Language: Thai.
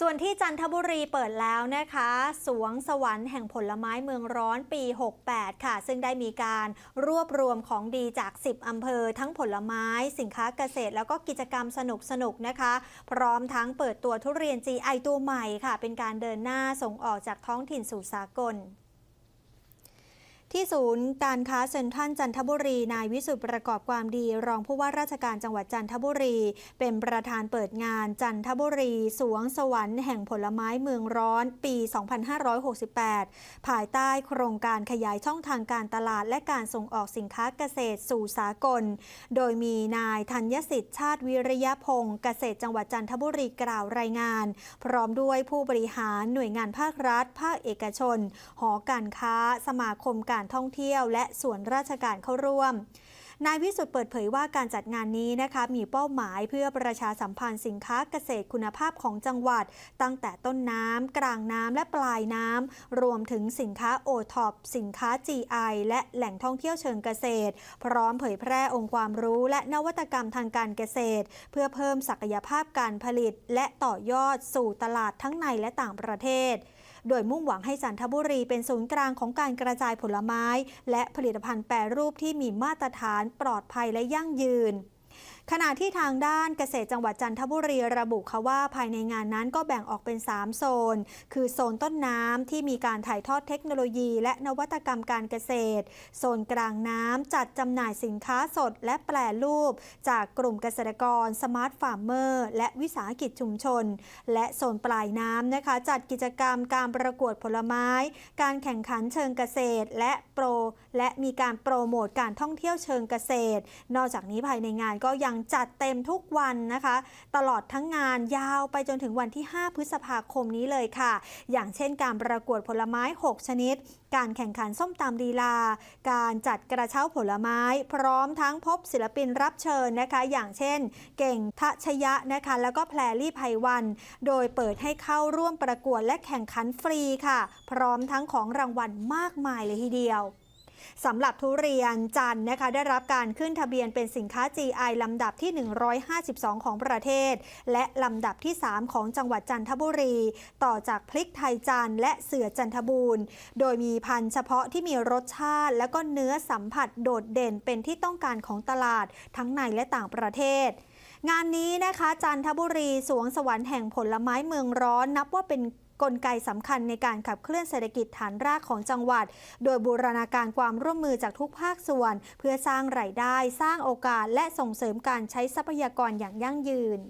ส่วนที่จันทบุรีเปิดแล้วนะคะ สวงสวรรค์แห่งผลไม้เมืองร้อนปี 68 ค่ะ ซึ่งได้มีการรวบรวมของดีจาก 10 อำเภอ ทั้งผลไม้ สินค้าเกษตร แล้วก็กิจกรรมสนุกสนุกนะคะ พร้อมทั้งเปิดตัวทุเรียน GI ตัวใหม่ค่ะ เป็นการเดินหน้าส่งออกจากท้องถิ่นสู่สากล ที่ศูนย์การค้าเซ็นทรัลจันทบุรี นายวิสุทธิ์ประกอบความดี รองผู้ว่าราชการจังหวัดจันทบุรี เป็นประธานเปิดงานจันทบุรี สวงสวรรค์แห่งผลไม้เมืองร้อนปี 2568 ภายใต้โครงการขยายช่องทางการตลาดและการส่งออกสินค้าเกษตรสู่สากล โดยมีนายธัญสิทธิ์ชาติวิริยพงศ์เกษตรจังหวัดจันทบุรีกล่าวรายงาน พร้อมด้วยผู้บริหารหน่วยงานภาครัฐ ภาคเอกชน หอการค้า สมาคมการท่องเที่ยว และส่วนราชการเข้าร่วมนายวิสุทธ์เปิดเผยว่าการจัดงานนี้นะคะมีเป้าหมายเพื่อประชาสัมพันธ์สินค้าเกษตรคุณภาพของจังหวัด ตั้งแต่ต้นน้ำกลางน้ำและปลายน้ำรวมถึงสินค้าโอท็อปสินค้า GI และแหล่งท่องเที่ยวเชิงเกษตร พร้อมเผยแพร่องค์ความรู้และนวัตกรรมทางการเกษตร เพื่อเพิ่มศักยภาพการผลิต และต่อยอดสู่ตลาดทั้งในและต่างประเทศ โดยมุ่งหวังให้จันทบุรีเป็นศูนย์กลางของการกระจายผลไม้ และผลิตภัณฑ์แปรรูปที่มีมาตรฐานปลอดภัยและยั่งยืน ขณะที่ทางด้านเกษตรจังหวัดจันทบุรีระบุค่ะว่าภายในงานนั้นก็แบ่งออกเป็น 3 โซน คือโซนต้นน้ำที่มีการถ่ายทอดเทคโนโลยี และนวัตกรรมการเกษตร โซนกลางน้ำจัดจำหน่ายสินค้าสดและแปรรูป จากกลุ่มเกษตรกรสมาร์ทฟาร์มเมอร์และวิสาหกิจชุมชน และโซนปลายน้ำนะคะ จัดกิจกรรมการประกวดผลไม้ การแข่งขันเชิงเกษตร และโปร และมีการโปรโมทการท่องเที่ยวเชิงเกษตร นอกจากนี้ภายในงานก็ยังจัดเต็มทุกวันนะคะ ตลอดทั้งงานยาวไปจนถึงวันที่ 5 พฤษภาคมนี้เลยค่ะ อย่างเช่นการประกวดผลไม้ 6 ชนิด การแข่งขันส้มตำลีลา การจัดกระเช้าผลไม้ พร้อมทั้งพบศิลปินรับเชิญนะคะ อย่างเช่น เก่งทัชยะนะคะ แล้วก็แพรลี่ไพวัน โดยเปิดให้เข้าร่วมประกวดและแข่งขันฟรีค่ะ พร้อมทั้งของรางวัลมากมายเลยทีเดียว สำหรับทุเรียนจันนะคะได้รับการขึ้นทะเบียนเป็นสินค้า GI ลำดับที่ 152 ของประเทศ และลำดับที่ 3 ของจังหวัดจันทบุรี ต่อจากพริกไทยจันและเสือจันทบูรณ์ โดยมีพันธุ์เฉพาะที่มีรสชาติ และก็เนื้อสัมผัสโดดเด่นเป็นที่ต้องการของตลาดทั้งในและต่างประเทศงานนี้นะคะ จันทบุรีสวงสวรรค์แห่งผลไม้เมืองร้อน นับว่าเป็น กลไกสำคัญในการขับเคลื่อนเศรษฐกิจฐานรากของจังหวัด โดยบูรณาการความร่วมมือจากทุกภาคส่วน เพื่อสร้างรายได้ สร้างโอกาสและส่งเสริมการใช้ทรัพยากรอย่างยั่งยืน